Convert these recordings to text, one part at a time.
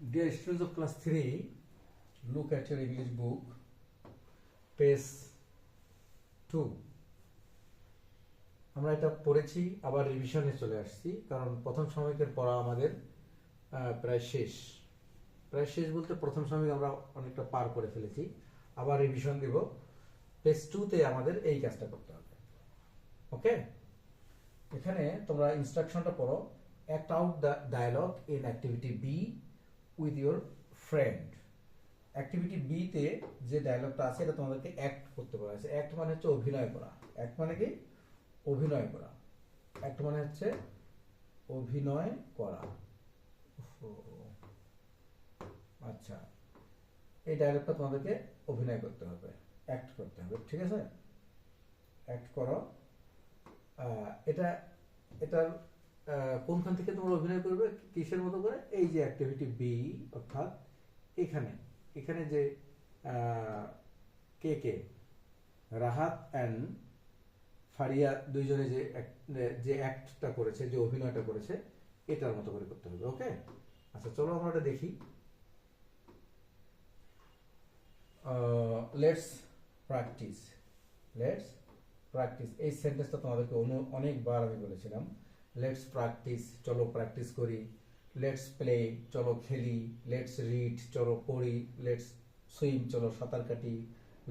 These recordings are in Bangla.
Dear students of class 3, look at your English book, page 2. আমরা এটা পড়েছি আবার রিভিশনে চলে আসছি কারণ প্রথম সাময়িকের পড়া আমাদের প্রায় শেষ। প্রায় শেষ বলতে প্রথম সাময়িক আমরা অনেকটা পার করে ফেলেছি। আবার রিভিশন দিব। পেজ টুতে আমাদের এই কাজটা করতে হবে। ওকে এখানে তোমরা ইনস্ট্রাকশনটা পড়ো। Act out the dialogue in activity B with your friend activity বিতে যে ডায়লগটা আছে, এটা তোমাদেরকে অ্যাক্ট করতে বলা হয়েছে। অ্যাক্ট মানে হচ্ছে অভিনয় করা। অ্যাক্ট মানে কি? অভিনয় করা। অ্যাক্ট মানে হচ্ছে অভিনয় করা। আচ্ছা। এই ডায়লগটা তোমাদেরকে অভিনয় করতে হবে। অ্যাক্ট করতে হবে, ঠিক আছে? অ্যাক্ট করো। এটা, এটার কোনখান থেকে তোমরা অভিনয় করবে, কিসের মতো করে? এই যে অ্যাক্টিভিটি বি অর্থাৎ এখানে এখানে যে কে কে? রাহাত অ্যান্ড ফারিয়া দুইজনে যে যে অ্যাক্টটা করেছে, যে অভিনয়টা করেছে, এটার মতো করে করতে হবে ওকে আচ্ছা চলো আমরা এটা দেখি। লেটস প্র্যাকটিস লেটস প্র্যাকটিস এই সেন্টেন্সটা তোমাদেরকে অনু- অনেকবার আমি বলেছিলাম। লেটস প্র্যাকটিস চলো প্র্যাকটিস করি। লেটস প্লে চলো খেলি। লেটস রিড চলো পড়ি। লেটস সুইম চলো সাঁতার কাটি।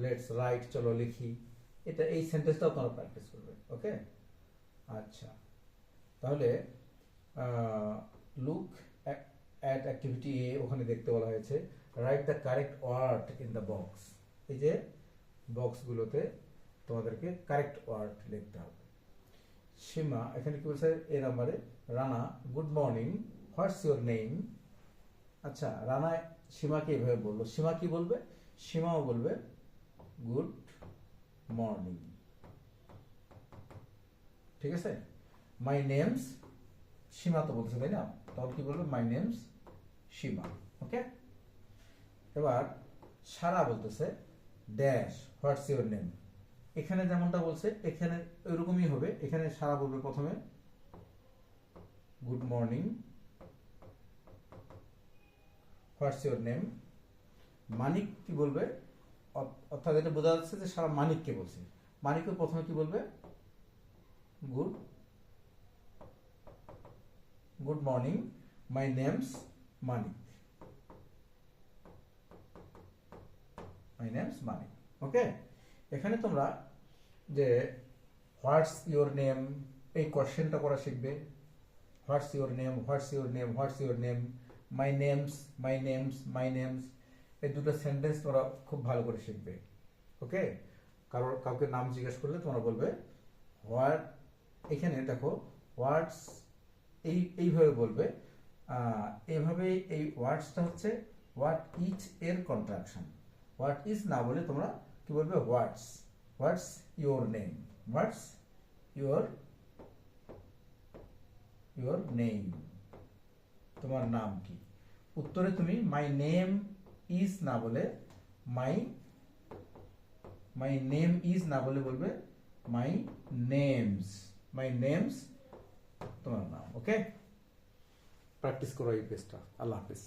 লেটস রাইট চলো লিখি। এটা, এই সেন্টেন্সটাও তোমরা প্র্যাকটিস করবে ওকে আচ্ছা। তাহলে লুক অ্যাট অ্যাক্টিভিটি এ ওখানে দেখতে বলা হয়েছে। Write the correct word in the box এই যে বক্সগুলোতে তোমাদেরকে কারেক্ট ওয়ার্ড লিখতে হবে। সীমা, এখানে কি বলছে? এ নাম্বারে, Rana good morning what's your name আচ্ছা রানা সীমাকে এভাবে বলল। সীমা কি বলবে? সীমাও বলবে গুড মর্নিং ঠিক আছে? মাই নেমস সীমা তো বলছে, তাই না? তখন কি বলবে? মাই নেমস সীমা ওকে এবার সারা বলতেছে ড্যাশ হোয়াটস ইউর নেম এখানে যেমনটা বলছে, এখানে ওইরকমই হবে। এখানে সারা বলবে প্রথমে, good morning, what's your name? Manik কি বলবে? অর্থাৎ এটা বোঝা যাচ্ছে যে সারা মানিককে বলছে। মানিকও প্রথমে কি বলবে? Good good morning, my name's Manik. My name's Manik, okay? এখানে তোমরা যে হোয়াটস ইউর নেম এই কোয়েশ্চেনটা করা শিখবে। What's your name what's your name what's your name my name's my name's my name's এই দুটো সেন্টেন্স তোমরা খুব ভালো করে শিখবে। ওকে? কারোর কাউকে নাম জিজ্ঞেস করলে তোমরা বলবে হোয়াট এখানে দেখো হোয়াটস এই, এইভাবে বলবে। এইভাবে এই ওয়ার্ডসটা হচ্ছে হোয়াট ইজ এর কন্ট্রাকশন হোয়াট ইজ না বলে তোমরা কি বলবে? What's what's your name what's your your name তোমার নাম কি? উত্তরে তুমি মাই নেম ইজ না বলে মাই মাই নেম ইজ না বলে বলবে মাই নেমস মাই নেমস তোমার নাম ওকে প্র্যাকটিস করো এই পেজটা আল্লাহ হাফিজ।